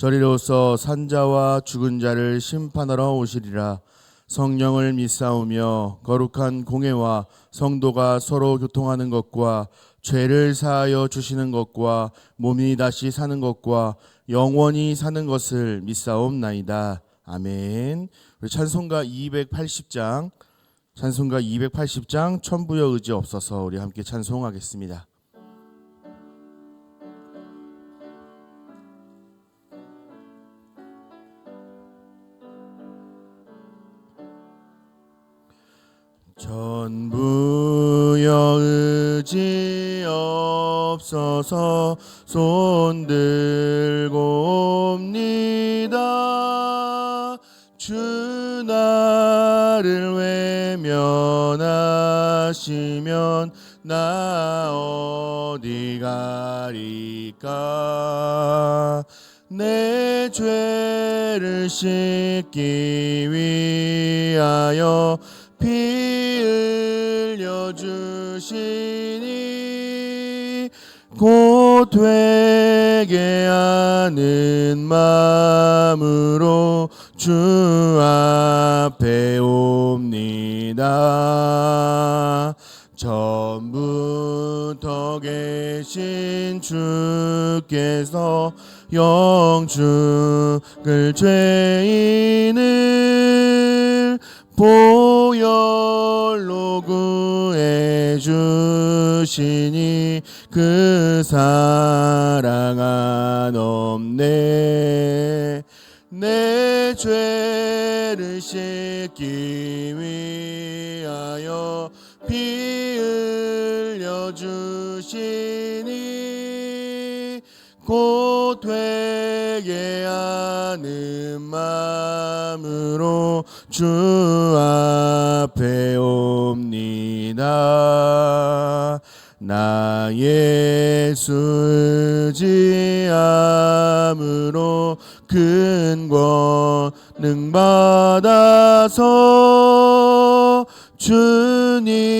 저리로서 산자와 죽은 자를 심판하러 오시리라. 성령을 믿사오며 거룩한 공예와 성도가 서로 교통하는 것과 죄를 사하여 주시는 것과 몸이 다시 사는 것과 영원히 사는 것을 믿사옵나이다. 아멘. 우리 찬송가 280장 찬송가 280장 천부여 의지 없어서 우리 함께 찬송하겠습니다. 전부여 의지 없어서 손 들고 옵니다. 주 나를 외면하시면 나 어디 가리까 내 죄를 씻기 위하여 피 주시니 곧 되게 하는 마음으로 주 앞에 옵니다. 전부터 계신 주께서 영축을 죄인을 구해 주시니 그 사랑 안 없네. 내 죄를 씻기 주 앞에 옵니다. 나 예수 의지함으로 큰 권능 받아서 주님께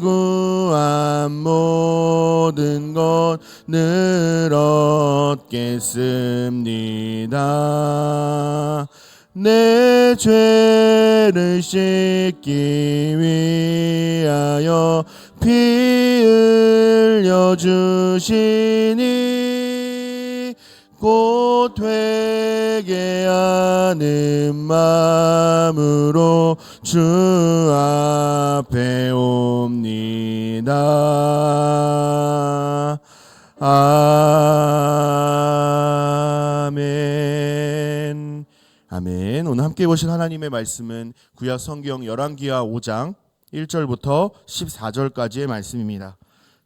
구한 모든 것을 얻겠습니다. 내 죄를 씻기 위하여 피 흘려 주시니 곧 되게 하는 마음으로 주 앞에 옵니다. 아 아멘. 오늘 함께 보신 하나님의 말씀은 구약 성경 열왕기하 5장 1절부터 14절까지의 말씀입니다.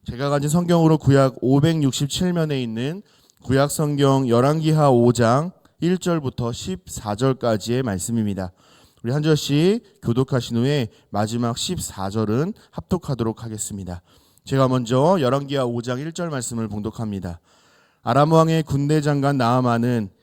제가 가진 성경으로 구약 567면에 있는 구약 성경 열왕기하 5장 1절부터 14절까지의 말씀입니다. 우리 한 절씩 교독하신 후에 마지막 14절은 합독하도록 하겠습니다. 제가 먼저 열왕기하 5장 1절 말씀을 봉독합니다. 아람 왕의 군대 장관 나아만은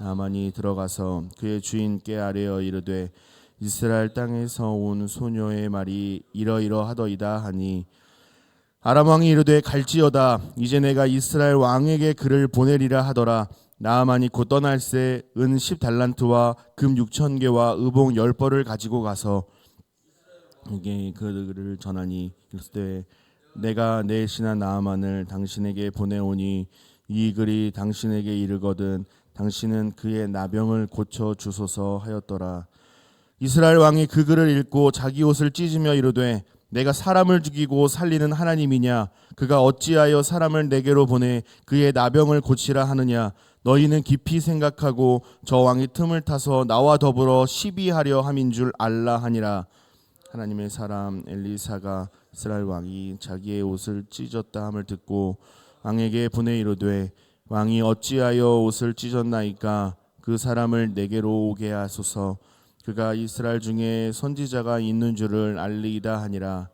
나만이 들어가서 그의 주인께 아뢰어 이르되 이스라엘 땅에서 온 소녀의 말이 이러이러하더이다 하니 아람 왕이 이르되 갈지어다 이제 내가 이스라엘 왕에게 그를 보내리라 하더라. 나아만이 곧 떠날새 은 10달란트와 금 6천 개와 의봉 10벌을 가지고 가서 이게 그를 전하니 이르되 내가 내 신하 나아만을 당신에게 보내오니 이 글이 당신에게 이르거든 당신은 그의 나병을 고쳐 주소서 하였더라. 이스라엘 왕이 그 글을 읽고 자기 옷을 찢으며 이르되 내가 사람을 죽이고 살리는 하나님이냐? 그가 어찌하여 사람을 내게로 보내 그의 나병을 고치라 하느냐? 너희는 깊이 생각하고 저 왕이 틈을 타서 나와 더불어 시비하려 함인 줄 알라 하니라. 하나님의 사람 엘리사가 이스라엘 왕이 자기의 옷을 찢었다 함을 듣고 왕에게 보내 이르되 왕이 어찌하여 옷을 찢었나이까? 그 사람을 내게로 오게 하소서. 그가 이스라엘 중에 선지자가 있는 줄을 알리이다 하니라.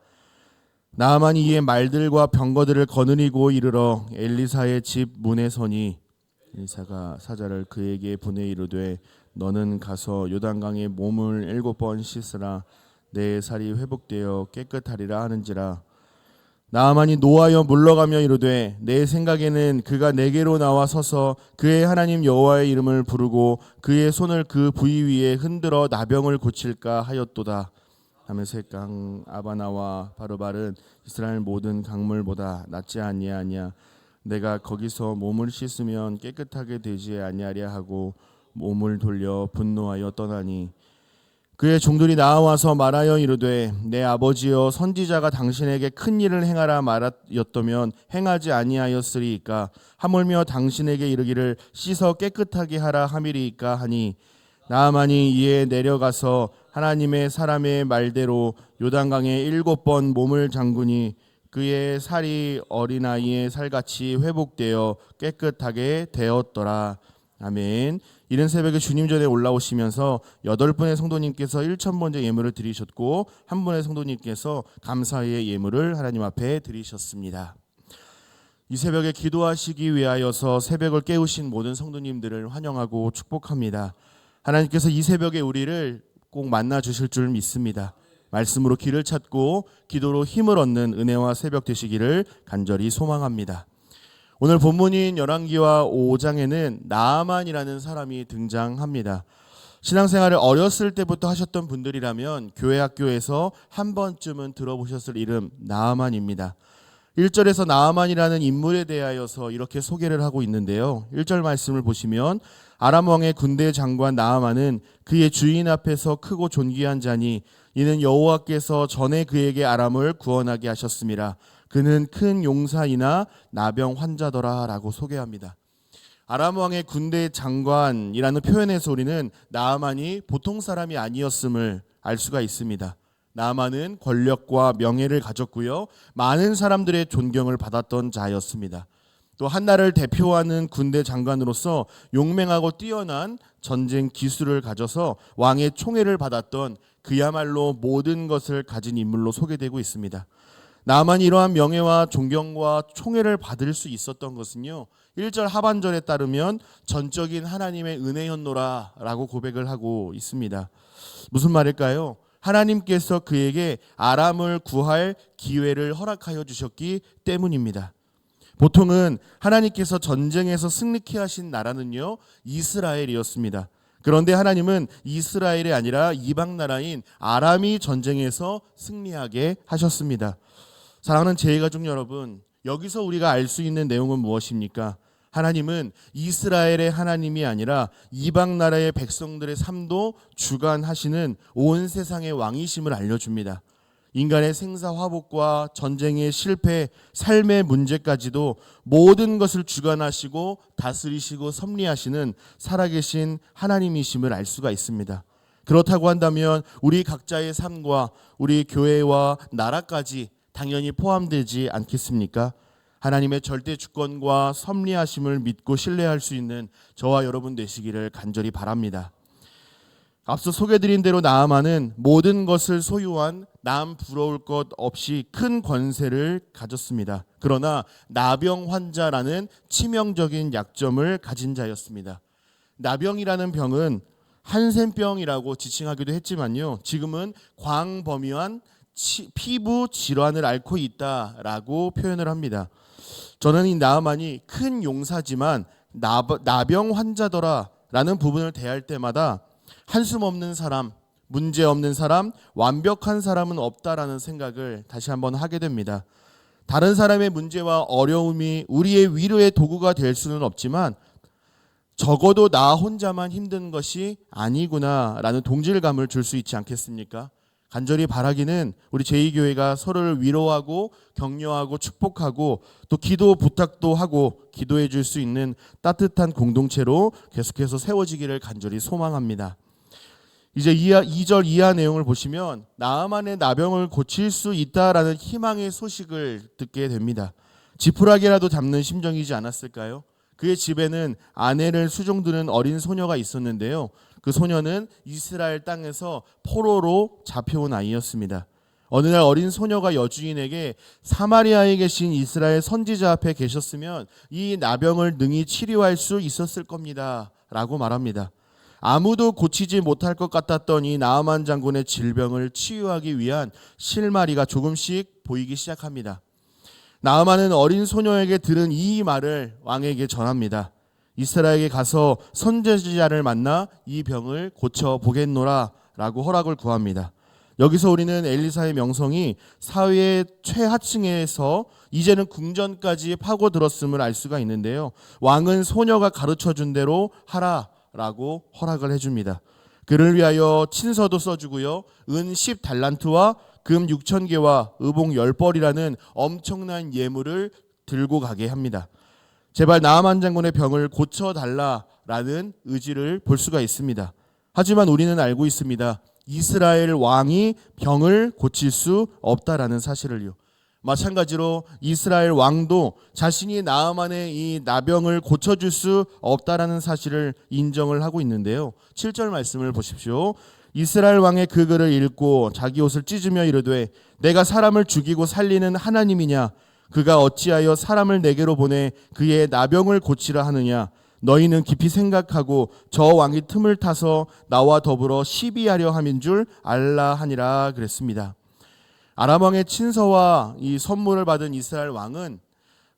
나아만이 이에 말들과 병거들을 거느리고 이르러 엘리사의 집 문에 서니 엘리사가 사자를 그에게 보내 이르되 너는 가서 요단강에 몸을 일곱 번 씻으라. 내 살이 회복되어 깨끗하리라 하는지라 나아만이 노하여 물러가며 이르되 내 생각에는 그가 내게로 나와 서서 그의 하나님 여호와의 이름을 부르고 그의 손을 그 부위 위에 흔들어 나병을 고칠까 하였도다. 하면서 강 아바나와 바르발은 이스라엘 모든 강물보다 낫지 아니하냐. 내가 거기서 몸을 씻으면 깨끗하게 되지 아니하랴 하고 몸을 돌려 분노하여 떠나니 그의 종들이 나와서 말하여 이르되 내 아버지여 선지자가 당신에게 큰 일을 행하라 말하였다면 행하지 아니하였으리이까? 하물며 당신에게 이르기를 씻어 깨끗하게 하라 함이리이까 하니? 나아만이 이에 내려가서 하나님의 사람의 말대로 요단강에 일곱 번 몸을 잠그니 그의 살이 어린아이의 살같이 회복되어 깨끗하게 되었더라 아멘. 이른 새벽에 주님 전에 올라오시면서 여덟 분의 성도님께서 1천 번째 예물을 드리셨고 한 분의 성도님께서 감사의 예물을 하나님 앞에 드리셨습니다. 이 새벽에 기도하시기 위하여서 새벽을 깨우신 모든 성도님들을 환영하고 축복합니다. 하나님께서 이 새벽에 우리를 꼭 만나 주실 줄 믿습니다. 말씀으로 길을 찾고 기도로 힘을 얻는 은혜와 새벽 되시기를 간절히 소망합니다. 오늘 본문인 열왕기와 5장에는 나아만이라는 사람이 등장합니다. 신앙생활을 어렸을 때부터 하셨던 분들이라면 교회 학교에서 한 번쯤은 들어보셨을 이름 나아만입니다. 1절에서 나아만이라는 인물에 대하여서 이렇게 소개를 하고 있는데요. 1절 말씀을 보시면 아람 왕의 군대 장관 나아만은 그의 주인 앞에서 크고 존귀한 자니 이는 여호와께서 전에 그에게 아람을 구원하게 하셨습니다. 그는 큰 용사이나 나병 환자더라라고 소개합니다. 아람 왕의 군대 장관이라는 표현에서 우리는 나아만이 보통 사람이 아니었음을 알 수가 있습니다. 나아만은 권력과 명예를 가졌고요. 많은 사람들의 존경을 받았던 자였습니다. 또 한나라를 대표하는 군대 장관으로서 용맹하고 뛰어난 전쟁 기술을 가져서 왕의 총애를 받았던 그야말로 모든 것을 가진 인물로 소개되고 있습니다. 나만 이러한 명예와 존경과 총애를 받을 수 있었던 것은요. 1절 하반절에 따르면 전적인 하나님의 은혜였노라라고 고백을 하고 있습니다. 무슨 말일까요? 하나님께서 그에게 아람을 구할 기회를 허락하여 주셨기 때문입니다. 보통은 하나님께서 전쟁에서 승리케 하신 나라는요, 이스라엘이었습니다. 그런데 하나님은 이스라엘이 아니라 이방 나라인 아람이 전쟁에서 승리하게 하셨습니다. 사랑하는 제 가족 여러분, 여기서 우리가 알 수 있는 내용은 무엇입니까? 하나님은 이스라엘의 하나님이 아니라 이방 나라의 백성들의 삶도 주관하시는 온 세상의 왕이심을 알려줍니다. 인간의 생사 화복과 전쟁의 실패, 삶의 문제까지도 모든 것을 주관하시고 다스리시고 섭리하시는 살아계신 하나님이심을 알 수가 있습니다. 그렇다고 한다면 우리 각자의 삶과 우리 교회와 나라까지 당연히 포함되지 않겠습니까? 하나님의 절대 주권과 섭리하심을 믿고 신뢰할 수 있는 저와 여러분 되시기를 간절히 바랍니다. 앞서 소개드린 대로 나아만은 모든 것을 소유한 남 부러울 것 없이 큰 권세를 가졌습니다. 그러나 나병 환자라는 치명적인 약점을 가진 자였습니다. 나병이라는 병은 한센병이라고 지칭하기도 했지만요. 지금은 광범위한 치, 피부 질환을 앓고 있다라고 표현을 합니다. 저는 이 나아만이 큰 용사지만 나, 나병 환자더라라는 부분을 대할 때마다 한숨 없는 사람, 문제 없는 사람, 완벽한 사람은 없다라는 생각을 다시 한번 하게 됩니다. 다른 사람의 문제와 어려움이 우리의 위로의 도구가 될 수는 없지만 적어도 나 혼자만 힘든 것이 아니구나라는 동질감을 줄 수 있지 않겠습니까? 간절히 바라기는 우리 제2교회가 서로를 위로하고 격려하고 축복하고 또 기도 부탁도 하고 기도해 줄 수 있는 따뜻한 공동체로 계속해서 세워지기를 간절히 소망합니다. 이제 2절 이하 내용을 보시면 나만의 나병을 고칠 수 있다라는 희망의 소식을 듣게 됩니다. 지푸라기라도 잡는 심정이지 않았을까요? 그의 집에는 아내를 수종드는 어린 소녀가 있었는데요. 그 소녀는 이스라엘 땅에서 포로로 잡혀온 아이였습니다. 어느 날 어린 소녀가 여주인에게 사마리아에 계신 이스라엘 선지자 앞에 계셨으면 이 나병을 능히 치료할 수 있었을 겁니다. 라고 말합니다. 아무도 고치지 못할 것 같았던 이 나아만 장군의 질병을 치유하기 위한 실마리가 조금씩 보이기 시작합니다. 나아만은 어린 소녀에게 들은 이 말을 왕에게 전합니다. 이스라엘에 가서 선지자를 만나 이 병을 고쳐 보겠노라 라고 허락을 구합니다. 여기서 우리는 엘리사의 명성이 사회의 최하층에서 이제는 궁전까지 파고들었음을 알 수가 있는데요. 왕은 소녀가 가르쳐 준 대로 하라라고 허락을 해줍니다. 그를 위하여 친서도 써주고요. 은 10달란트와 금 6천 개와 의복 10벌이라는 엄청난 예물을 들고 가게 합니다. 제발 나아만 장군의 병을 고쳐 달라라는 의지를 볼 수가 있습니다. 하지만 우리는 알고 있습니다. 이스라엘 왕이 병을 고칠 수 없다라는 사실을요. 마찬가지로 이스라엘 왕도 자신이 나아만의 이 나병을 고쳐줄 수 없다라는 사실을 인정을 하고 있는데요. 7절 말씀을 보십시오. 이스라엘 왕의 그 글을 읽고 자기 옷을 찢으며 이르되 내가 사람을 죽이고 살리는 하나님이냐 그가 어찌하여 사람을 내게로 보내 그의 나병을 고치라 하느냐 너희는 깊이 생각하고 저 왕이 틈을 타서 나와 더불어 시비하려 함인 줄 알라 하니라 그랬습니다. 아람 왕의 친서와 이 선물을 받은 이스라엘 왕은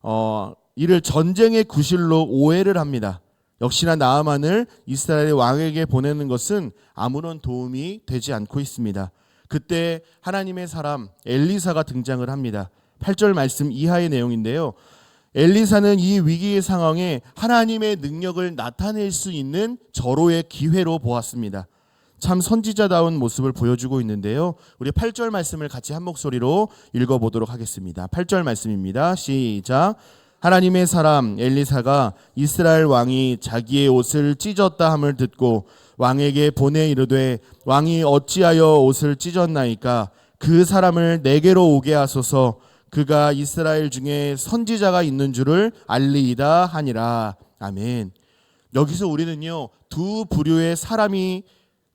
어, 이를 전쟁의 구실로 오해를 합니다. 역시나 나아만을 이스라엘의 왕에게 보내는 것은 아무런 도움이 되지 않고 있습니다. 그때 하나님의 사람 엘리사가 등장을 합니다. 8절 말씀 이하의 내용인데요. 엘리사는 이 위기의 상황에 하나님의 능력을 나타낼 수 있는 절호의 기회로 보았습니다. 참 선지자다운 모습을 보여주고 있는데요. 우리 8절 말씀을 같이 한 목소리로 읽어보도록 하겠습니다. 8절 말씀입니다. 시작. 하나님의 사람 엘리사가 이스라엘 왕이 자기의 옷을 찢었다 함을 듣고 왕에게 보내 이르되 왕이 어찌하여 옷을 찢었나이까 그 사람을 내게로 오게 하소서 그가 이스라엘 중에 선지자가 있는 줄을 알리이다 하니라. 아멘. 여기서 우리는요, 두 부류의 사람이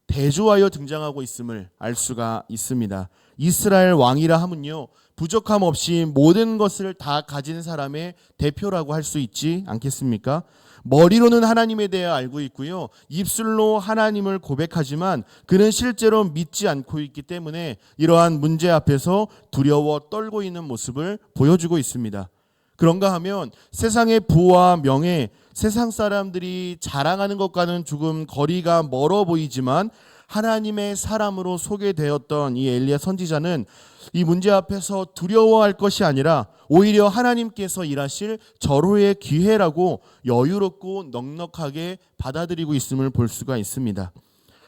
대조하여 등장하고 있음을 알 수가 있습니다. 이스라엘 왕이라 하면요, 부족함 없이 모든 것을 다 가진 사람의 대표라고 할 수 있지 않겠습니까? 머리로는 하나님에 대해 알고 있고요. 입술로 하나님을 고백하지만 그는 실제로 믿지 않고 있기 때문에 이러한 문제 앞에서 두려워 떨고 있는 모습을 보여주고 있습니다. 그런가 하면 세상의 부와 명예, 세상 사람들이 자랑하는 것과는 조금 거리가 멀어 보이지만 하나님의 사람으로 소개되었던 이 엘리야 선지자는 이 문제 앞에서 두려워할 것이 아니라 오히려 하나님께서 일하실 절호의 기회라고 여유롭고 넉넉하게 받아들이고 있음을 볼 수가 있습니다.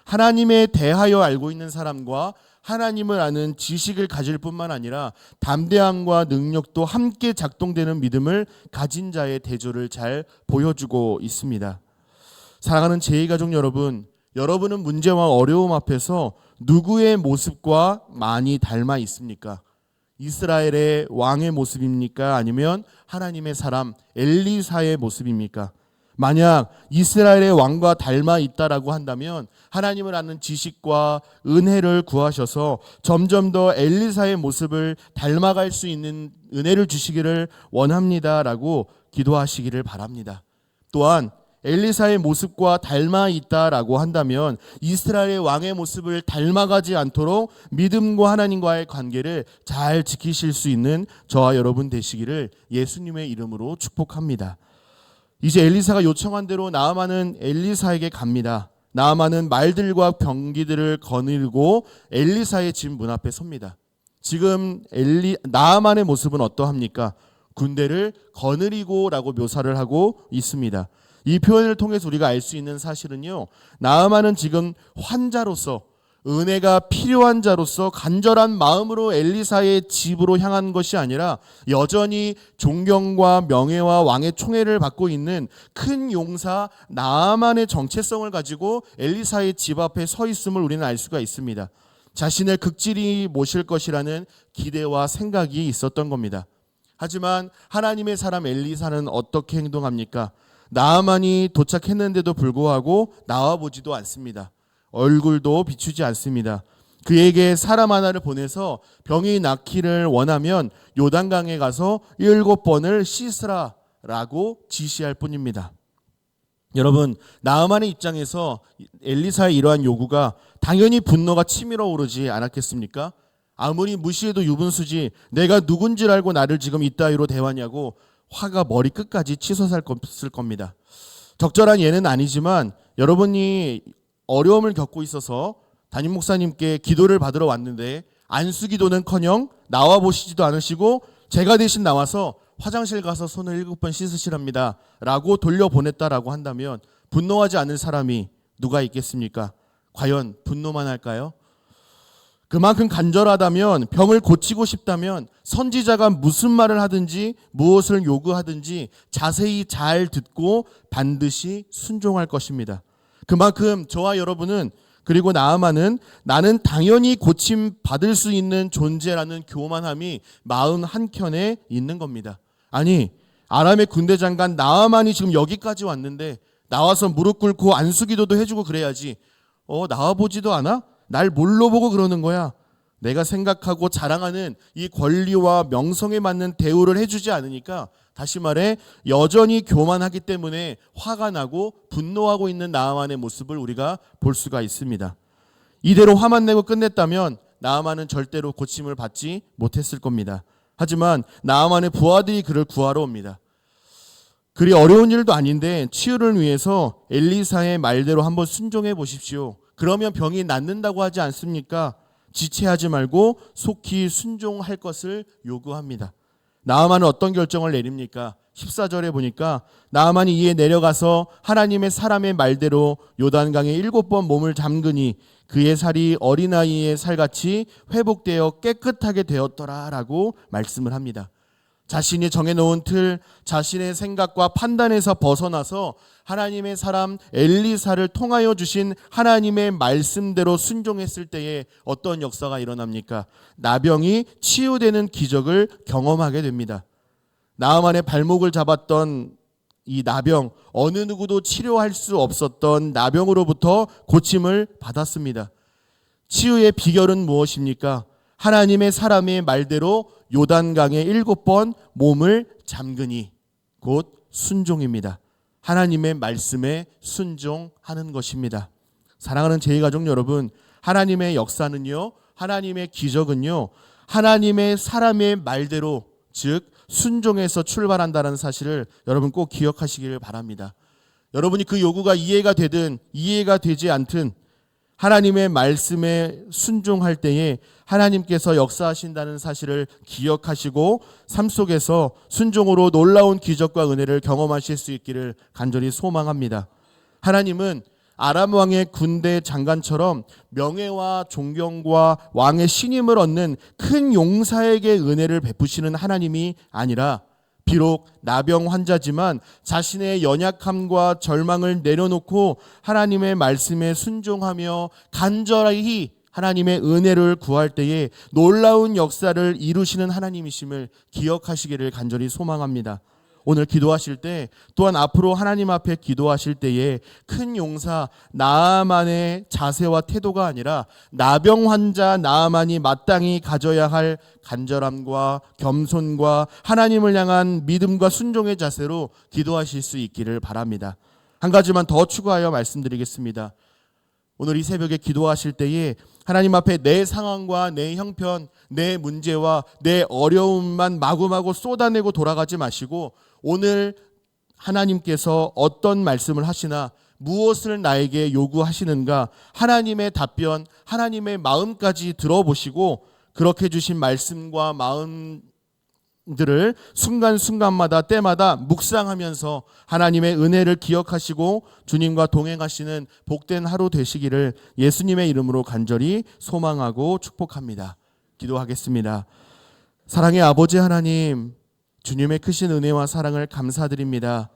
하나님에 대하여 알고 있는 사람과 하나님을 아는 지식을 가질 뿐만 아니라 담대함과 능력도 함께 작동되는 믿음을 가진 자의 대조를 잘 보여주고 있습니다. 사랑하는 제2가족 여러분, 여러분은 문제와 어려움 앞에서 누구의 모습과 많이 닮아 있습니까? 이스라엘의 왕의 모습입니까? 아니면 하나님의 사람 엘리사의 모습입니까? 만약 이스라엘의 왕과 닮아 있다라고 한다면 하나님을 아는 지식과 은혜를 구하셔서 점점 더 엘리사의 모습을 닮아갈 수 있는 은혜를 주시기를 원합니다라고 기도하시기를 바랍니다. 또한 엘리사의 모습과 닮아 있다라고 한다면 이스라엘의 왕의 모습을 닮아가지 않도록 믿음과 하나님과의 관계를 잘 지키실 수 있는 저와 여러분 되시기를 예수님의 이름으로 축복합니다. 이제 엘리사가 요청한 대로 나아만은 엘리사에게 갑니다. 나아만은 말들과 병기들을 거닐고 엘리사의 집 문 앞에 섭니다. 지금 엘리 나아만의 모습은 어떠합니까? 군대를 거느리고라고 묘사를 하고 있습니다. 이 표현을 통해서 우리가 알 수 있는 사실은요. 나아만은 지금 환자로서 은혜가 필요한 자로서 간절한 마음으로 엘리사의 집으로 향한 것이 아니라 여전히 존경과 명예와 왕의 총애를 받고 있는 큰 용사 나아만의 정체성을 가지고 엘리사의 집 앞에 서 있음을 우리는 알 수가 있습니다. 자신을 극질이 모실 것이라는 기대와 생각이 있었던 겁니다. 하지만 하나님의 사람 엘리사는 어떻게 행동합니까? 나아만이 도착했는데도 불구하고 나와 보지도 않습니다. 얼굴도 비추지 않습니다. 그에게 사람 하나를 보내서 병이 낫기를 원하면 요단강에 가서 일곱 번을 씻으라라고 지시할 뿐입니다. 여러분 나아만의 입장에서 엘리사의 이러한 요구가 당연히 분노가 치밀어 오르지 않았겠습니까? 아무리 무시해도 유분수지 내가 누군지 알고 나를 지금 이따위로 대하냐고 화가 머리 끝까지 치솟을 겁니다. 적절한 예는 아니지만 여러분이 어려움을 겪고 있어서 담임 목사님께 기도를 받으러 왔는데 안수 기도는커녕 나와 보시지도 않으시고 제가 대신 나와서 화장실 가서 손을 일곱 번 씻으시랍니다. 라고 돌려보냈다라고 한다면 분노하지 않을 사람이 누가 있겠습니까? 과연 분노만 할까요? 그만큼 간절하다면 병을 고치고 싶다면 선지자가 무슨 말을 하든지 무엇을 요구하든지 자세히 잘 듣고 반드시 순종할 것입니다. 그만큼 저와 여러분은 그리고 나아만은 나는 당연히 고침 받을 수 있는 존재라는 교만함이 마음 한켠에 있는 겁니다. 아니 아람의 군대 장관 나아만이 지금 여기까지 왔는데 나와서 무릎 꿇고 안수기도도 해주고 그래야지. 어 나와 보지도 않아? 날 뭘로 보고 그러는 거야? 내가 생각하고 자랑하는 이 권리와 명성에 맞는 대우를 해주지 않으니까 다시 말해 여전히 교만하기 때문에 화가 나고 분노하고 있는 나아만의 모습을 우리가 볼 수가 있습니다. 이대로 화만 내고 끝냈다면 나아만은 절대로 고침을 받지 못했을 겁니다. 하지만 나아만의 부하들이 그를 구하러 옵니다. 그리 어려운 일도 아닌데 치유를 위해서 엘리사의 말대로 한번 순종해 보십시오. 그러면 병이 낫는다고 하지 않습니까? 지체하지 말고 속히 순종할 것을 요구합니다. 나아만은 어떤 결정을 내립니까? 14절에 보니까 나아만이 이에 내려가서 하나님의 사람의 말대로 요단강에 일곱 번 몸을 잠그니 그의 살이 어린아이의 살같이 회복되어 깨끗하게 되었더라라고 말씀을 합니다. 자신이 정해놓은 틀, 자신의 생각과 판단에서 벗어나서 하나님의 사람 엘리사를 통하여 주신 하나님의 말씀대로 순종했을 때에 어떤 역사가 일어납니까? 나병이 치유되는 기적을 경험하게 됩니다. 나아만의 발목을 잡았던 이 나병, 어느 누구도 치료할 수 없었던 나병으로부터 고침을 받았습니다. 치유의 비결은 무엇입니까? 하나님의 사람의 말대로 요단강에 일곱 번 몸을 잠그니 곧 순종입니다. 하나님의 말씀에 순종하는 것입니다. 사랑하는 제2가족 여러분, 하나님의 역사는요, 하나님의 기적은요, 하나님의 사람의 말대로 즉 순종해서 출발한다는 사실을 여러분 꼭 기억하시기를 바랍니다. 여러분이 그 요구가 이해가 되든 이해가 되지 않든 하나님의 말씀에 순종할 때에 하나님께서 역사하신다는 사실을 기억하시고 삶 속에서 순종으로 놀라운 기적과 은혜를 경험하실 수 있기를 간절히 소망합니다. 하나님은 아람 왕의 군대 장관처럼 명예와 존경과 왕의 신임을 얻는 큰 용사에게 은혜를 베푸시는 하나님이 아니라 비록 나병 환자지만 자신의 연약함과 절망을 내려놓고 하나님의 말씀에 순종하며 간절히 하나님의 은혜를 구할 때에 놀라운 역사를 이루시는 하나님이심을 기억하시기를 간절히 소망합니다. 오늘 기도하실 때 또한 앞으로 하나님 앞에 기도하실 때에 큰 용사 나아만의 자세와 태도가 아니라 나병 환자 나아만이 마땅히 가져야 할 간절함과 겸손과 하나님을 향한 믿음과 순종의 자세로 기도하실 수 있기를 바랍니다. 한 가지만 더 추가하여 말씀드리겠습니다. 오늘 이 새벽에 기도하실 때에 하나님 앞에 내 상황과 내 형편, 내 문제와 내 어려움만 마구마구 쏟아내고 돌아가지 마시고 오늘 하나님께서 어떤 말씀을 하시나 무엇을 나에게 요구하시는가 하나님의 답변, 하나님의 마음까지 들어보시고 그렇게 주신 말씀과 마음 들을 순간순간마다 때마다 묵상하면서 하나님의 은혜를 기억하시고 주님과 동행하시는 복된 하루 되시기를 예수님의 이름으로 간절히 소망하고 축복합니다. 기도하겠습니다. 사랑의 아버지 하나님, 주님의 크신 은혜와 사랑을 감사드립니다.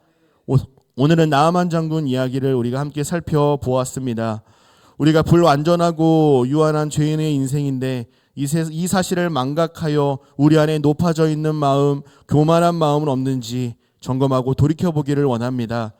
오, 오늘은 나아만 장군 이야기를 우리가 함께 살펴보았습니다. 우리가 불완전하고 유한한 죄인의 인생인데 이, 사실을 망각하여 우리 안에 높아져 있는 마음, 교만한 마음은 없는지 점검하고 돌이켜 보기를 원합니다.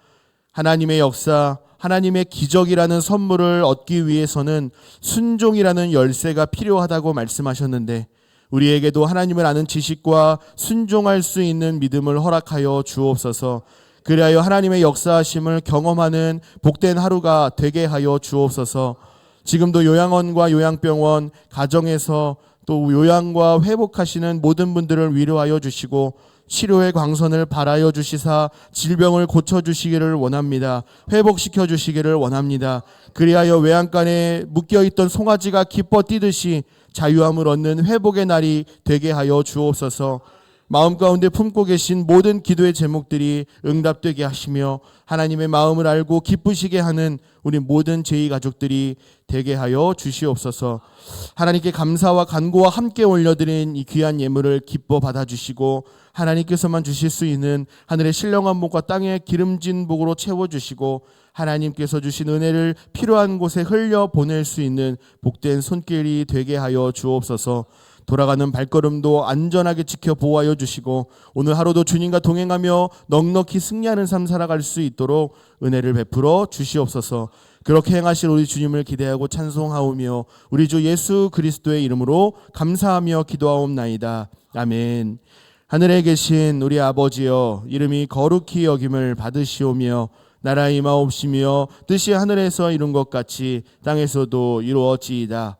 하나님의 역사, 하나님의 기적이라는 선물을 얻기 위해서는 순종이라는 열쇠가 필요하다고 말씀하셨는데 우리에게도 하나님을 아는 지식과 순종할 수 있는 믿음을 허락하여 주옵소서. 그리하여 하나님의 역사하심을 경험하는 복된 하루가 되게 하여 주옵소서. 지금도 요양원과 요양병원, 가정에서 또 요양과 회복하시는 모든 분들을 위로하여 주시고 치료의 광선을 발하여 주시사 질병을 고쳐 주시기를 원합니다. 회복시켜 주시기를 원합니다. 그리하여 외양간에 묶여 있던 송아지가 기뻐 뛰듯이 자유함을 얻는 회복의 날이 되게 하여 주옵소서. 마음 가운데 품고 계신 모든 기도의 제목들이 응답되게 하시며 하나님의 마음을 알고 기쁘시게 하는 우리 모든 제이 가족들이 되게 하여 주시옵소서. 하나님께 감사와 간구와 함께 올려드린 이 귀한 예물을 기뻐 받아주시고 하나님께서만 주실 수 있는 하늘의 신령한 복과 땅의 기름진 복으로 채워주시고 하나님께서 주신 은혜를 필요한 곳에 흘려 보낼 수 있는 복된 손길이 되게 하여 주옵소서. 돌아가는 발걸음도 안전하게 지켜 보호하여 주시고 오늘 하루도 주님과 동행하며 넉넉히 승리하는 삶 살아갈 수 있도록 은혜를 베풀어 주시옵소서. 그렇게 행하실 우리 주님을 기대하고 찬송하오며 우리 주 예수 그리스도의 이름으로 감사하며 기도하옵나이다. 아멘. 하늘에 계신 우리 아버지여 이름이 거룩히 여김을 받으시오며 나라 임하옵시며 뜻이 하늘에서 이룬 것 같이 땅에서도 이루어지이다.